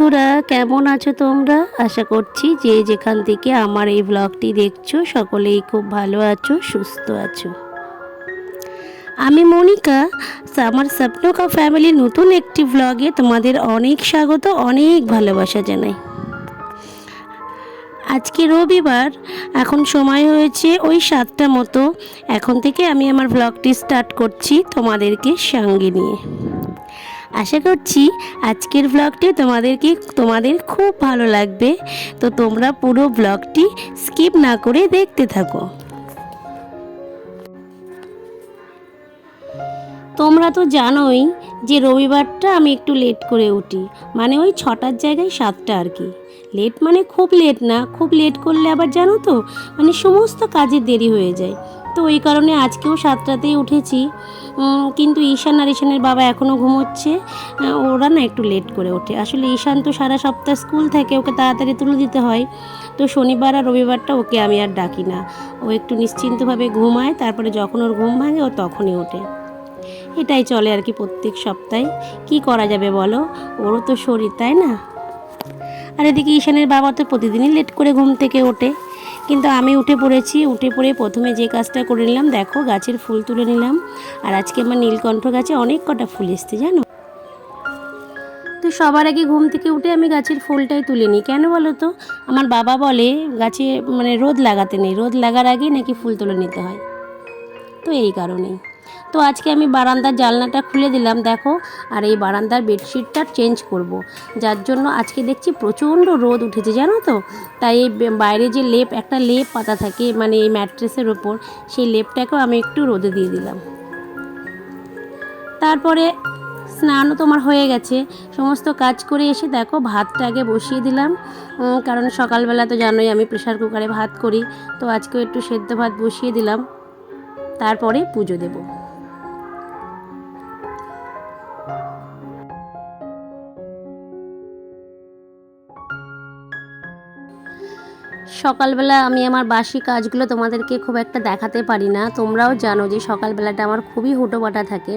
বন্ধুরা, কেমন আছো তোমরা? আশা করছি যে যেখান থেকে আমার এই ব্লগটি দেখছ, সকলেই খুব ভালো আছো, সুস্থ আছো। আমি মনিকা আমার স্বপ্নকা ফ্যামিলির নতুন একটি ব্লগে তোমাদের অনেক স্বাগত, অনেক ভালোবাসা জানাই। আজকে রবিবার, এখন সময় হয়েছে ওই সাতটা মতো। এখন থেকে আমি আমার ব্লগটি স্টার্ট করছি তোমাদেরকে সঙ্গে নিয়ে। আশা করছি আজকের ব্লগটি তোমাদেরকে, তোমাদের খুব ভালো লাগবে। তো তোমরা পুরো ব্লগটি স্কিপ না করে দেখতে থাকো। তোমরা তো জানোই যে রবিবারটা আমি একটু লেট করে উঠি মানে ওই ছটার জায়গায় সাতটা আর কি। লেট মানে খুব লেট না, খুব লেট করলে আবার জানো তো মানে সমস্ত কাজে দেরি হয়ে যায়। তো ওই কারণে আজকেও সাতটাতেই উঠেছি। কিন্তু ঈশান আর ঈশানের বাবা এখনও ঘুমোচ্ছে। ওরা না একটু লেট করে ওঠে। আসলে ঈশান তো সারা সপ্তাহ স্কুল থাকে, ওকে তাড়াতাড়ি তুলে দিতে হয়। তো শনিবার আর রবিবারটা ওকে আমি আর ডাকি না। ও একটু নিশ্চিন্তভাবে ঘুমায়, তারপরে যখন ওর ঘুম ভাঙে, ও তখনই ওঠে। এটাই চলে আর কি প্রত্যেক সপ্তাহে। কি করা যাবে বলো? ওরও তো শরীর, তাই না? আর এদিকে ঈশানের বাবা তো প্রতিদিনই লেট করে ঘুম থেকে ওঠে। কিন্তু আমি উঠে পড়েছি, উঠে পড়ে প্রথমে যে কাজটা করে নিলাম, দেখো গাছের ফুল তুলে নিলাম। আর আজকে আমার নীলকণ্ঠ গাছে অনেক কটা ফুল এসছে, জানো? তো সবার আগে ঘুম থেকে উঠে আমি গাছের ফুলটাই তুলে নিই। কেন বলো তো? আমার বাবা বলে, গাছে মানে রোদ লাগাতে নেই, রোদ লাগার আগেই নাকি ফুল তুলে নিতে হয়। তো এই কারণেই। তো আজকে আমি বারান্দার জানলাটা খুলে দিলাম, দেখো। আর এই বারান্দার বেডশিটটা চেঞ্জ করব। যার জন্য আজকে দেখছি প্রচণ্ড রোদ উঠেছে, জানো তো? তাই এই বাইরে যে লেপ, একটা লেপ পাতা থাকে মানে এই ম্যাট্রেসের ওপর, সেই লেপটাকেও আমি একটু রোদে দিয়ে দিলাম। তারপরে স্নানও তোমার হয়ে গেছে। সমস্ত কাজ করে এসে দেখো, ভাতটা আগে বসিয়ে দিলাম। কারণ সকালবেলা তো জানোই আমি প্রেশার কুকারে ভাত করি। তো আজকেও একটু সেদ্ধ ভাত বসিয়ে দিলাম। তারপরে পুজো দেবো। সকালবেলা আমি আমার বাসি কাজগুলো তোমাদেরকে খুব একটা দেখাতে পারি না। তোমরাও জানো যে সকালবেলাটা আমার খুবই হুটোপাটা থাকে।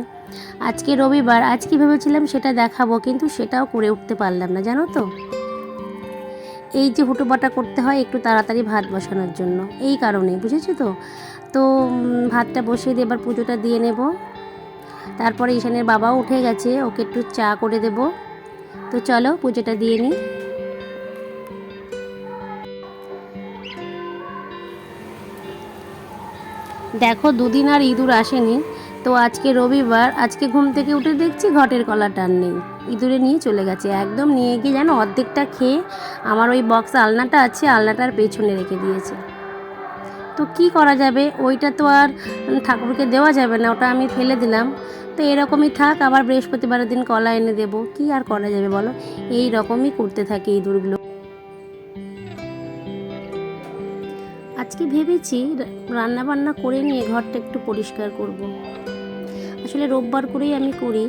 আজকে রবিবার আজকে ভেবেছিলাম সেটা দেখাবো, কিন্তু সেটাও করে উঠতে পারলাম না, জানো তো? এই যে হুটোপাটা করতে হয় একটু তাড়াতাড়ি ভাত বসানোর জন্য, এই কারণে বুঝেছ তো? তো ভাতটা বসিয়ে দিয়ে এবার পুজোটা দিয়ে নেব। তারপরে ঈশানের বাবাও উঠে গেছে, ওকে একটু চা করে দেব। তো চলো পুজোটা দিয়ে নিই। দেখো, দুদিন আর ইঁদুর আসেনি। তো আজকে রবিবার, আজকে ঘুম থেকে উঠে দেখছি ঘটের কলাটা আর নেই। ইঁদুরে নিয়ে চলে গেছে। একদম নিয়ে গিয়ে যেন অর্ধেকটা খেয়ে আমার ওই বক্স আলনাটা আছে, আলনাটার পেছনে রেখে দিয়েছে। তো কি করা যাবে? ওইটা তো আর ঠাকুরকে দেওয়া যাবে না, ওটা আমি ফেলে দিলাম। তো এরকমই থাক, আবার বৃহস্পতিবারের দিন কলা এনে দেবো। কি আর করা যাবে বলো? এই রকমই করতে থাকে ইঁদুরগুলো। আজকে ভেবেছি রান্না বান্না করে নিয়ে ঘরটা একটু পরিষ্কার করব। আসলে রোববার করেই আমি করি,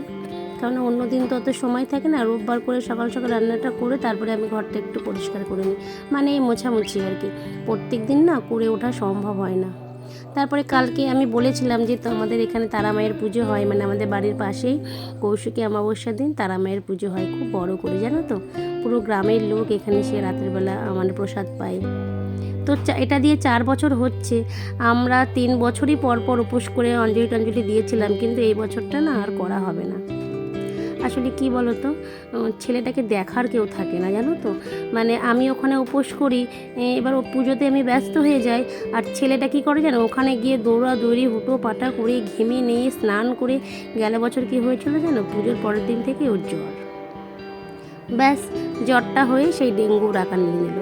কারণ অন্য দিন তো অত সময় থাকে না, রোববার করে সকাল সকাল রান্নাটা করে তারপরে আমি ঘরটা একটু পরিষ্কার করে নিই। মানে মোছামুছি আর কি। প্রত্যেক দিন না করে ওঠা সম্ভব হয় না। তারপরে কালকে আমি বলেছিলাম যে তো আমাদের এখানে তারা মায়ের পুজো হয় মানে আমাদের বাড়ির পাশেই কৌশিকী অমাবস্যার দিন তারা মায়ের পুজো হয়। খুব বড় করে, জানো তো? পুরো গ্রামের লোক এখানে সে রাতের বেলা মানে প্রসাদ পায়। তো এটা দিয়ে চার বছর হচ্ছে। আমরা তিন বছরই পর পর উপোস করে অঞ্জলি টঞ্জলি দিয়েছিলাম, কিন্তু এই বছরটা না আর করা হবে না। আসলে কি বলো তো ছেলেটাকে দেখার কেউ থাকে না, জানো তো? মানে আমি ওখানে উপোস করি এবার ও পুজোতে আমি ব্যস্ত হয়ে যাই, আর ছেলেটা কি করে জানো, ওখানে গিয়ে দৌড়া দৌড়ি হুটো পাটা করে, ঘেমে নিয়ে স্নান করে, গেল বছর কি হয়েছিল জানো, পুজোর পরের দিন থেকে ওর জ্বর। ব্যাস, জ্বরটা হয়ে সেই ডেঙ্গুর আকার নিয়ে নিল।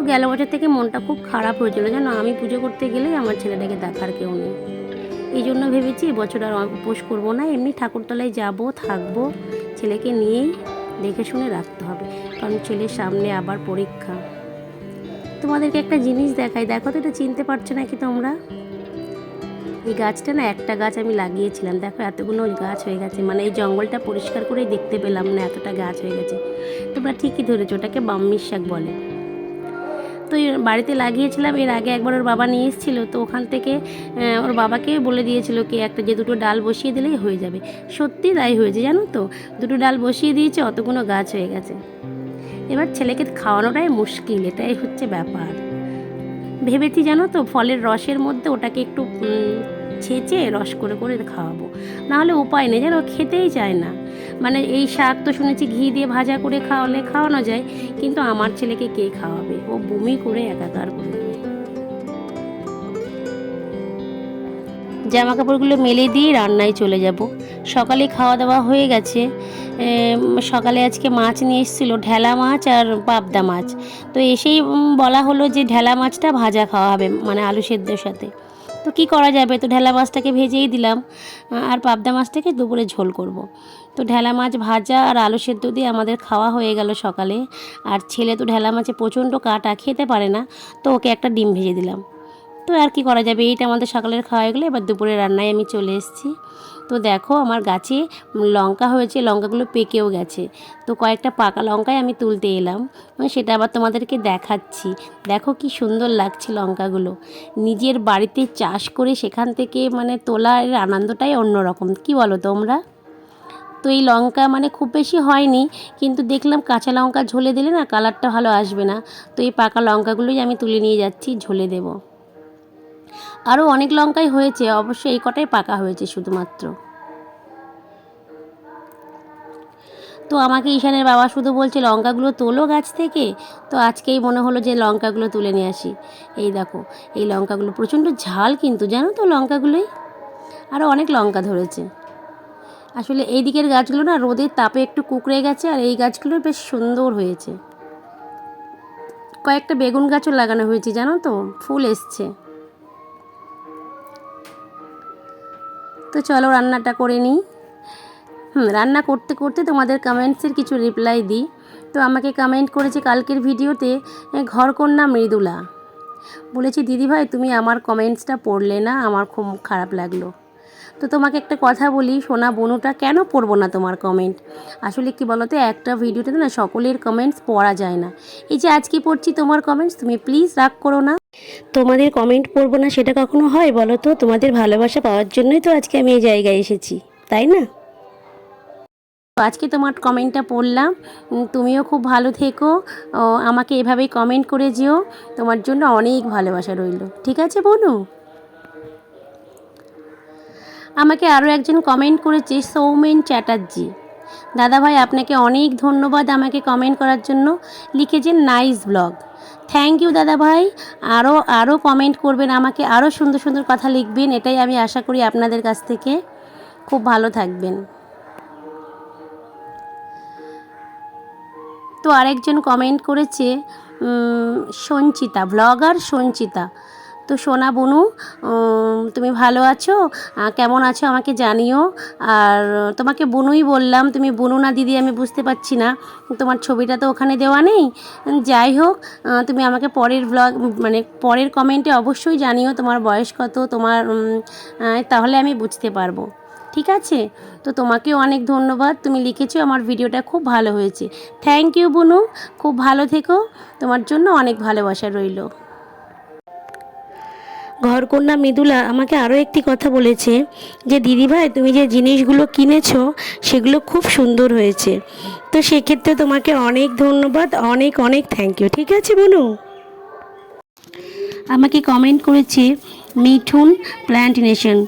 তো গেল বছর থেকে মনটা খুব খারাপ হয়েছিল যেন আমি পুজো করতে গেলেই আমার ছেলেটাকে দেখার কেউ নেই। এই জন্য ভেবেছি এবছর আর উপোস করব না, এমনি ঠাকুরতলায় যাব, থাকব। ছেলেকে নিয়েই দেখে শুনে রাখতে হবে, কারণ ছেলের সামনে আবার পরীক্ষা। তোমাদেরকে একটা জিনিস দেখাই, দেখো তো এটা চিনতে পারছ নাকি তোমরা? এই গাছটা না একটা গাছ আমি লাগিয়েছিলাম, দেখো এতগুলো গাছ হয়ে গেছে মানে এই জঙ্গলটা পরিষ্কার করেই দেখতে পেলাম না এতটা গাছ হয়ে গেছে। তোমরা ঠিকই ধরেছো, ওটাকে বাম্মির শাক বলে। তো বাড়িতে লাগিয়েছিলাম, এর আগে একবার ওর বাবা নিয়ে এসেছিল, তো ওখান থেকে ওর বাবাকে বলে দিয়েছিল কি, একটা যে দুটো ডাল বসিয়ে দিলেই হয়ে যাবে। সত্যি তাই হয়েছে, জানো তো? দুটো ডাল বসিয়ে দিয়েছে অতগুলো গাছ হয়ে গেছে। এবার ছেলেকে খাওয়ানোটাই মুশকিল, এটাই হচ্ছে ব্যাপার। ভেবেছি জানো তো, ফলের রসের মধ্যে ওটাকে একটু ছেঁচে রস করে করে খাওয়াবো। নাহলে উপায় নেই, যেন খেতেই চায় না। মানে এই শাক তো শুনেছি ঘি দিয়ে ভাজা করে খাওয়ালে খাওয়ানো যায়, কিন্তু আমার ছেলেকে কে খাওয়াবে? ও বমি করে একাকার করে জামা কাপড়গুলো মেলে দিয়ে রান্নায় চলে যাব। সকালে খাওয়া দাওয়া হয়ে গেছে। সকালে আজকে মাছ নিয়ে এসেছিল, ঢেলা মাছ আর পাবদা মাছ। তো এসেই বলা হলো যে ঢেলা মাছটা ভাজা খাওয়া হবে মানে আলু সেদ্ধর সাথে। তো কি করা যাবে? তো ঢেলা মাছটাকে ভেজেই দিলাম। আর পাবদা মাছটাকে দুপুরে ঝোল করব। তো ঢেলা মাছ ভাজা আর আলু সেদ্ধ দিয়ে আমাদের খাওয়া হয়ে গেল সকালে। আর ছেলে তো ঢেলা মাছে প্রচণ্ড কাটা, খেতে পারে না। তো ওকে একটা ডিম ভেজে দিলাম। তো আর কি করা যাবে? এইটা আমাদের সকালের খাওয়া হয়ে গেলে এবার দুপুরে রান্নায় আমি চলে এসেছি। তো দেখো আমার গাছে লঙ্কা হয়েছে, লঙ্কাগুলো পেকেও গেছে। তো কয়েকটা পাকা লঙ্কায় আমি তুলতে এলাম। সেটা আবার তোমাদেরকে দেখাচ্ছি। দেখো কি সুন্দর লাগছে লঙ্কাগুলো। নিজের বাড়িতে চাষ করে সেখান থেকে মানে তোলার আনন্দটাই অন্যরকম। কি বলো তোমরা? তো এই লঙ্কা মানে খুব বেশি হয়নি, কিন্তু দেখলাম কাঁচা লঙ্কা ঝোলে দিলে না কালারটা ভালো আসবে না। তো এই পাকা লঙ্কাগুলোই আমি তুলে নিয়ে যাচ্ছি, ঝোলে দেবো। আরও অনেক লঙ্কাই হয়েছে, অবশ্য এই কটাই পাকা হয়েছে শুধুমাত্র। তো আমাকে ঈশানের বাবা শুধু বলছে, লঙ্কাগুলো তোলো গাছ থেকে? তো আজকেই মনে হলো যে লঙ্কাগুলো তুলে নিয়ে আসি। এই দেখো, এই লঙ্কাগুলো প্রচণ্ড ঝাল কিন্তু, জানো তো লঙ্কাগুলোই? আরও অনেক লঙ্কা ধরেছে। আসলে এই দিকের গাছগুলো না রোদের তাপে একটু কুকড়ে গেছে আর এই গাছগুলো বেশ সুন্দর হয়েছে। কয়েকটা বেগুন গাছও লাগানো হয়েছে, জানো তো? ফুল এসছে। তো চলো রান্নাটা করে নিই। হুম, রান্না করতে করতে তোমাদের কমেন্টসের কিছু রিপ্লাই দিই। তো আমাকে কমেন্ট করেছে কালকের ভিডিওতে ঘরকন্যা মৃদুলা। বলেছি দিদিভাই তুমি আমার কমেন্টসটা পড়লে না, আমার খুব খারাপ লাগল। তো তোমাকে একটা কথা বলি, সোনা বনুটা কেন পড়ব না তোমার কমেন্ট আসলে কি বলো তো একটা ভিডিওতে না সকলের কমেন্টস পড়া যায় না। এই যে আজকে পড়ছি তোমার কমেন্টস তুমি প্লিজ রাগ করো না। তোমাদের কমেন্ট পড়ব না, সেটা কখনো হয় বলো তো? তোমাদের ভালোবাসা পাওয়ার জন্যই তো আজকে আমি এই জায়গায় এসেছি, তাই না? আজকে তোমার কমেন্টটা পড়লাম তুমিও খুব ভালো থেকো আমাকে এভাবেই কমেন্ট করে যেও, তোমার জন্য অনেক ভালোবাসা রইল, ঠিক আছে বনু? আমাকে আরও একজন কমেন্ট করেছে, সৌমেন চ্যাটার্জি। দাদাভাই, আপনাকে অনেক ধন্যবাদ আমাকে কমেন্ট করার জন্য, লিখেছেন নাইস ব্লগ। থ্যাংক ইউ দাদা ভাই। আরও আরও কমেন্ট করবেন আমাকে আরও সুন্দর সুন্দর কথা লিখবেন, এটাই আমি আশা করি আপনাদের কাছ থেকে। খুব ভালো থাকবেন। তো আরেকজন কমেন্ট করেছে সঞ্চিতা ব্লগার সঞ্চিতা। তো সোনা বনু তুমি ভালো আছো? কেমন আছো আমাকে জানিও। আর তোমাকে বনুই বললাম, তুমি বনু না দিদি আমি বুঝতে পারছি না। তোমার ছবিটা তো ওখানে দেওয়া নেই। যাই হোক তুমি আমাকে পরের ব্লগ মানে পরের কমেন্টে অবশ্যই জানিও তোমার বয়স কত, তোমার তাহলে আমি বুঝতে পারব। ঠিক আছে? তো তোমাকেও অনেক ধন্যবাদ। তুমি লিখেছো আমার ভিডিওটা খুব ভালো হয়েছে। থ্যাংক ইউ বুনু। খুব ভালো থেকো। তোমার জন্য অনেক ভালোবাসা রইল। ঘরকন্যা মৃদুলা আমাকে আরও একটি কথা বলেছে যে, দিদিভাই, তুমি যে জিনিসগুলো কিনেছো, সেগুলো খুব সুন্দর হয়েছে। তো সেক্ষেত্রে তোমাকে অনেক ধন্যবাদ, অনেক অনেক থ্যাংক ইউ ঠিক আছে বনু? আমাকে কমেন্ট করেছে, মিঠুন প্ল্যান্ট নেশন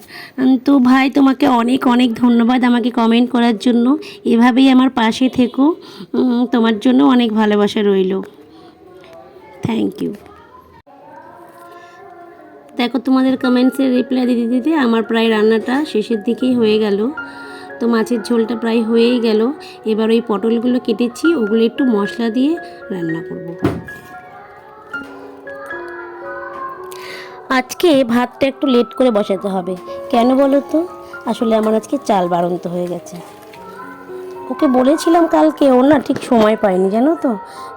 তো ভাই, তোমাকে অনেক অনেক ধন্যবাদ আমাকে কমেন্ট করার জন্য। এভাবেই আমার পাশে থেকো। তোমার জন্য অনেক ভালোবাসা রইল। থ্যাংক ইউ দেখো, তোমাদের কমেন্টসের রিপ্লাই দিতে দিতে আমার প্রায় রান্নাটা শেষের দিকেই হয়ে গেল। তো মাছের ঝোলটা প্রায় হয়েই গেল। এবার ওই পটলগুলো কেটেছি, ওগুলো একটু মশলা দিয়ে রান্না করব। আজকে ভাতটা একটু লেট করে বসাতে হবে। কেন বলো তো? আসলে আমার আজকে চাল বাড়ন্ত হয়ে গেছে। ওকে বলেছিলাম কালকে, ও না ঠিক সময় পায়নি, জানো তো?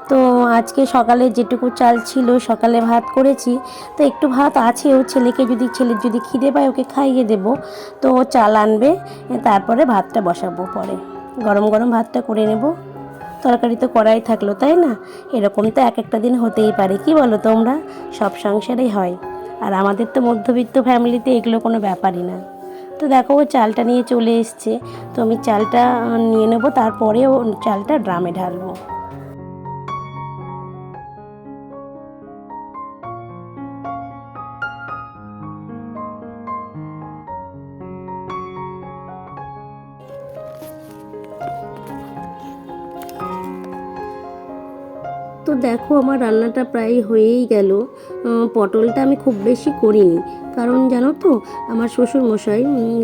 তো আজকে সকালে যেটুকু চাল ছিল, সকালে ভাত করেছি। তো একটু ভাত আছে ও ছেলেকে যদি, ছেলের যদি খিদে পায়, ওকে খাইয়ে দেবো। তো ও চাল আনবে, তারপরে ভাতটা বসাবো পরে। গরম গরম ভাতটা করে নেব। তরকারি তো করাই থাকল, তাই না? এরকম তো এক একটা দিন হতেই পারে, কি বলো তোমরা? সব সংসারেই হয়। আর আমাদের তো মধ্যবিত্ত ফ্যামিলিতে এগুলো কোনো ব্যাপারই না। তো দেখো ও চালটা নিয়ে চলে এসছে। তো আমি চালটা নিয়ে নেব, তারপরে ও চালটা ড্রামে ঢালবো। তো দেখো, আমার রান্নাটা প্রায় হয়েই গেল। পটলটা আমি খুব বেশি করিনি। কারণ জানো তো, আমার শ্বশুর মশাই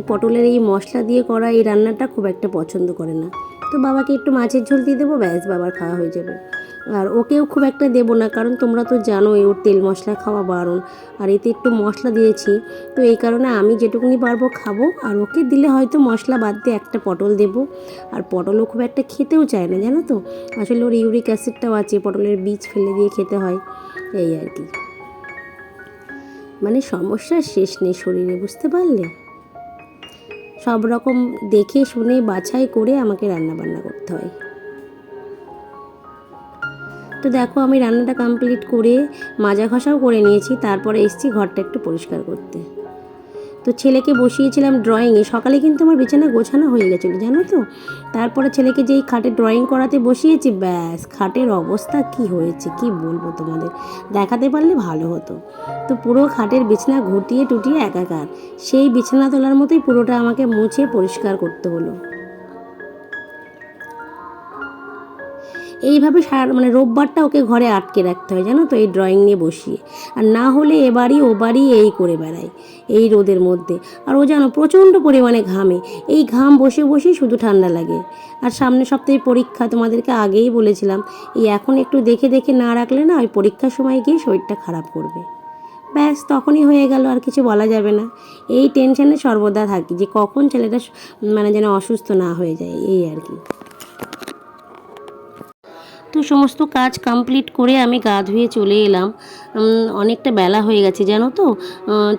পটলের এই মশলা দিয়ে করা এই রান্নাটা খুব একটা পছন্দ করে না। তো বাবাকে একটু মাছের ঝোল দিয়ে দেবো, ব্যাস বাবার খাওয়া হয়ে যাবে। আর ওকেও খুব একটা দেবো না, কারণ তোমরা তো জানোই ওর তেল মশলা খাওয়া বারণ। আর এতে একটু মশলা দিয়েছি, তো এই কারণে আমি যেটুকুনি পারব খাব। আর ওকে দিলে হয়তো মশলা বাদ দিয়ে একটা পটল দেবো। আর পটলও খুব একটা খেতেও চায় না, জানো তো? আসলে ওর ইউরিক অ্যাসিডটাও আছে, পটলের বীজ ফেলে দিয়ে খেতে হয়, এই আর কি। মানে সমস্যার শেষ নেই শরীরে, বুঝতে পারলে? সব রকম দেখে, শুনে, বাছাই করে আমাকে রান্না বান্না করতে হয়। তো দেখো, আমি রান্নাটা কমপ্লিট করে মাজা ঘষাও করে নিয়েছি, তারপরে এসছি ঘরটা একটু পরিষ্কার করতে। তো ছেলেকে বসিয়েছিলাম ড্রয়িংয়ে সকালে কিন্তু আমার বিছানা গোছানো হয়ে গেছিল, জানো তো? তারপরে ছেলেকে যেই খাটে ড্রয়িং করাতে বসিয়েছি, ব্যাস, খাটের অবস্থা কি হয়েছে, কি বলব তোমাদের? দেখাতে পারলে ভালো হতো। তো পুরো খাটের বিছানা ঘুটিয়ে টুটিয়ে একাকার। সেই বিছানা তোলার মতোই পুরোটা আমাকে মুছে পরিষ্কার করতে হলো। এইভাবে সারা মানে রোববারটা ওকে ঘরে আটকে রাখতে হয়, জানো তো? এই ড্রয়িং নিয়ে বসিয়ে। আর না হলে এবারই ও বাড়ি, এই করে বেড়ায়, এই রোদের মধ্যে। আর ও জানো, প্রচণ্ড পরিমাণে ঘামে। এই ঘাম বসে বসেই শুধু ঠান্ডা লাগে। আর সামনে সপ্তাহে পরীক্ষা তোমাদেরকে আগেই বলেছিলাম, এই এখন একটু দেখে দেখে না রাখলে না ওই পরীক্ষার সময় গিয়ে শরীরটা খারাপ করবে। ব্যাস, তখনই হয়ে গেল, আর কিছু বলা যাবে না। এই টেনশানে সর্বদা থাকি, যে কখন ছেলেটা মানে যেন অসুস্থ না হয়ে যায়, এই আর কি। তো সমস্ত কাজ কমপ্লিট করে আমি গা ধুয়ে চলে এলাম। অনেকটা বেলা হয়ে গেছে, জানো তো?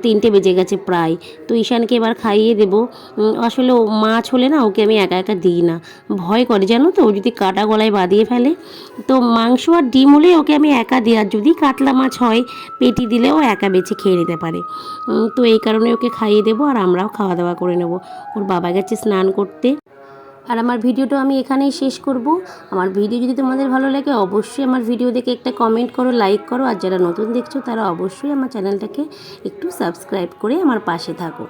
তিনটে বেজে গেছে প্রায়। তো ঈশানকে এবার খাইয়ে দেবো। আসলে ও মাছ হলে না, ওকে আমি একা একা দিই না। ভয় করে, জানো তো? ও যদি কাটা গলায় বাঁধিয়ে ফেলে। তো মাংস আর ডিম হলে ওকে আমি একা দিই, আর যদি কাতলা মাছ হয়, পেটি দিলেও একা বেছে খেয়ে নিতে পারে। তো এই কারণে ওকে খাইয়ে দেবো, আর আমরাও খাওয়া দাওয়া করে নেব। ওর বাবা গেছে স্নান করতে। আর আমার ভিডিওটা আমি এখানেই শেষ করব। আমার ভিডিও যদি তোমাদের ভালো লাগে, অবশ্যই আমার ভিডিও দেখে একটা কমেন্ট করো লাইক করো, আর যারা নতুন দেখছ, তারা অবশ্যই আমার চ্যানেলটাকে একটু সাবস্ক্রাইব করে আমার পাশে থাকো।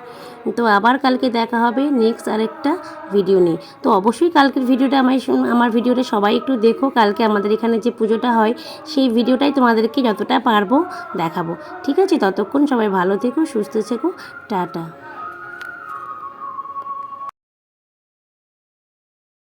তো আবার কালকে দেখা হবে নেক্সট আরেকটা ভিডিও নিয়ে। তো অবশ্যই কালকের ভিডিওটা আমার আমার ভিডিওটা সবাই একটু দেখো। কালকে আমাদের এখানে যে পুজোটা হয়, সেই ভিডিওটাই তোমাদেরকে যতটা পারব দেখাবো। ঠিক আছে? ততক্ষণ সবাই ভালো থেকো, সুস্থ থেকো। টাটা।